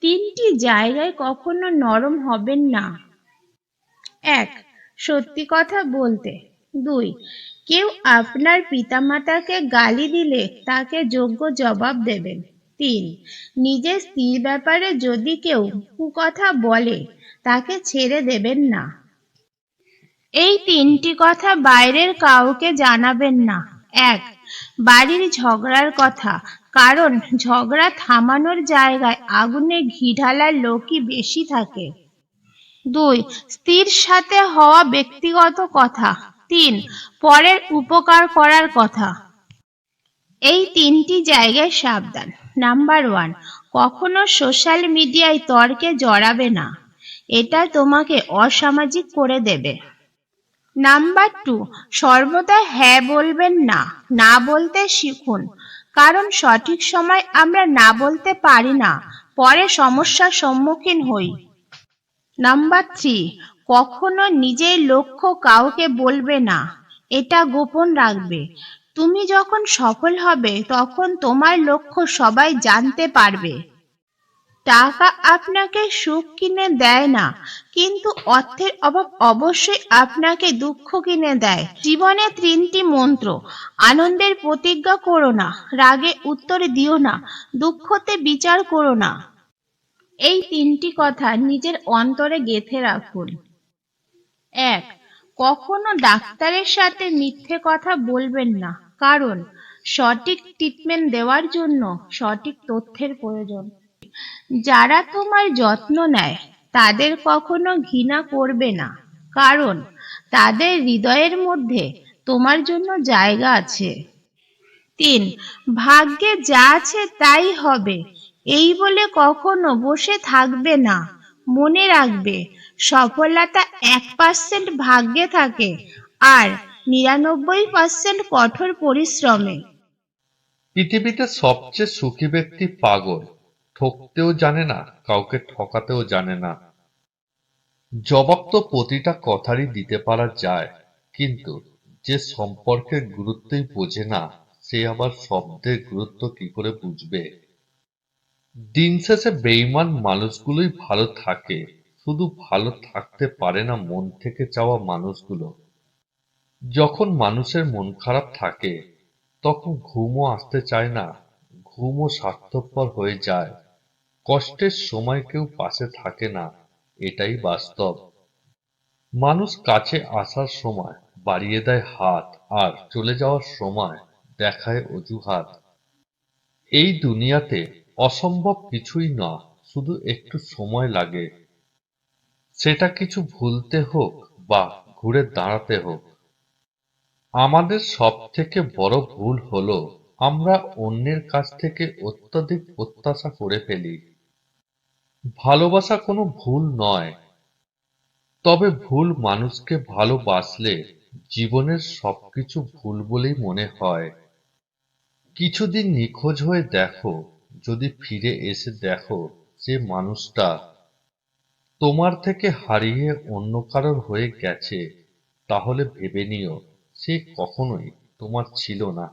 তিনটি জায়গায় কখনো নরম হবেন না। এক, সত্যি কথা বলতে। দুই, কেউ আপনার পিতামাতাকে গালি দিলে তাকে যোগ্য জবাব দেবেন। তিন, নিজের স্ত্রীর ব্যাপারে যদি কেউ কুকথা বলে, তাকে ছেড়ে দেবেন না। এই তিনটি কথা বাইরের কাউকে জানাবেন না। এক, বাড়ির ঝগড়ার কথা। কারণ ঝগড়া থামানোর জায়গায় আগুনে ঘি ঢালার লোকই বেশি থাকে। দুই, স্ত্রীর সাথে হওয়া ব্যক্তিগত কথা। তিন, পরের উপকার করার কথা। এই তিনটি জায়গায় সাবধান। নাম্বার ওয়ান, কখনো সোশ্যাল মিডিয়ায় তর্কে জড়াবে না। এটা তোমাকে অসামাজিক করে দেবে। নাম্বার টু, সর্বদা হ্যাঁ বলবেন না। না বলতে শিখুন। কারণ সঠিক সময় আমরা না বলতে পারি না, পরে সমস্যার সম্মুখীন হই। নাম্বার থ্রি কখনো নিজের লক্ষ্য কাউকে বলবে না, এটা গোপন রাখবে। তুমি যখন সফল হবে, তখন তোমার লক্ষ্য সবাই জানতে পারবে। টাকা আপনাকে সুখ কিনে দেয় না, কিন্তু অর্থের অভাব অবশ্যই আপনাকে দুঃখ কিনে দেয়। জীবনে তিনটি মন্ত্র, আনন্দের প্রতিজ্ঞা করো না, রাগে উত্তর দিও না, দুঃখতে বিচার করো না। এই তিনটি কথা নিজের অন্তরে গেঁথে রাখুন। এক, কখনো ডাক্তারের সাথে মিথ্যে কথা বলবেন না, কারণ সঠিক ট্রিটমেন্ট দেওয়ার জন্য সঠিক তথ্যের প্রয়োজন। যারা তোমার যত্ন নেয়, তাদের কখনো ঘৃণা করবে না। কারণ, তাদের হৃদয়ের মধ্যে তোমার জন্য জায়গা আছে। তিন, ভাগ্যে যা আছে তাই হবে। এই বলে কখনো বসে থাকবে না। মনে রাখবে, সফলতা এক পার্সেন্ট ভাগ্যে থাকে আর নিরানব্বই পার্সেন্ট কঠোর পরিশ্রমে। পৃথিবীতে সবচেয়ে সুখী ব্যক্তি পাগল। ঠকতেও জানে না, কাউকে ঠকাতেও জানে না। জবাব তো প্রতিটা কথারই দিতে পারা যায়, কিন্তু যে সম্পর্কের গুরুত্বই বোঝে না, সে আবার শব্দের গুরুত্ব কি করে বুঝবে? দিন শেষে বেইমান মানুষগুলোই ভালো থাকে, শুধু ভালো থাকতে পারে না মন থেকে চাওয়া মানুষগুলো। যখন মানুষের মন খারাপ থাকে, তখন ঘুমও আসতে চায় না, ঘুমও স্বার্থপর হয়ে যায়। কষ্টের সময় কেউ পাশে থাকে না, এটাই বাস্তব। মানুষ কাছে আসার সময় বাড়িয়ে দেয় হাত আর চলে যাওয়ার সময় দেখায় অজুহাত। এই দুনিয়াতে অসম্ভব কিছুই না, শুধু একটু সময় লাগে। সেটা কিছু ভুলতে হোক বা ঘুরে দাঁড়াতে হোক। আমাদের সব থেকে বড় ভুল হলো আমরা অন্যের কাছ থেকে অত্যাধিক প্রত্যাশা করে ফেলি। ভালোবাসা কোনো ভুল নয়। তবে ভুল মানুষকে ভালোবাসলে জীবনের সবকিছু ভুল বলেই মনে হয়। কিছুদিন নিখোঁজ হয়ে দেখো, যদি ফিরে এসে দেখো যে মানুষটা তোমার থেকে হারিয়ে অন্য কারোর হয়ে গেছে, তাহলে ভেবে নিও, সে কখনোই তোমার ছিল না।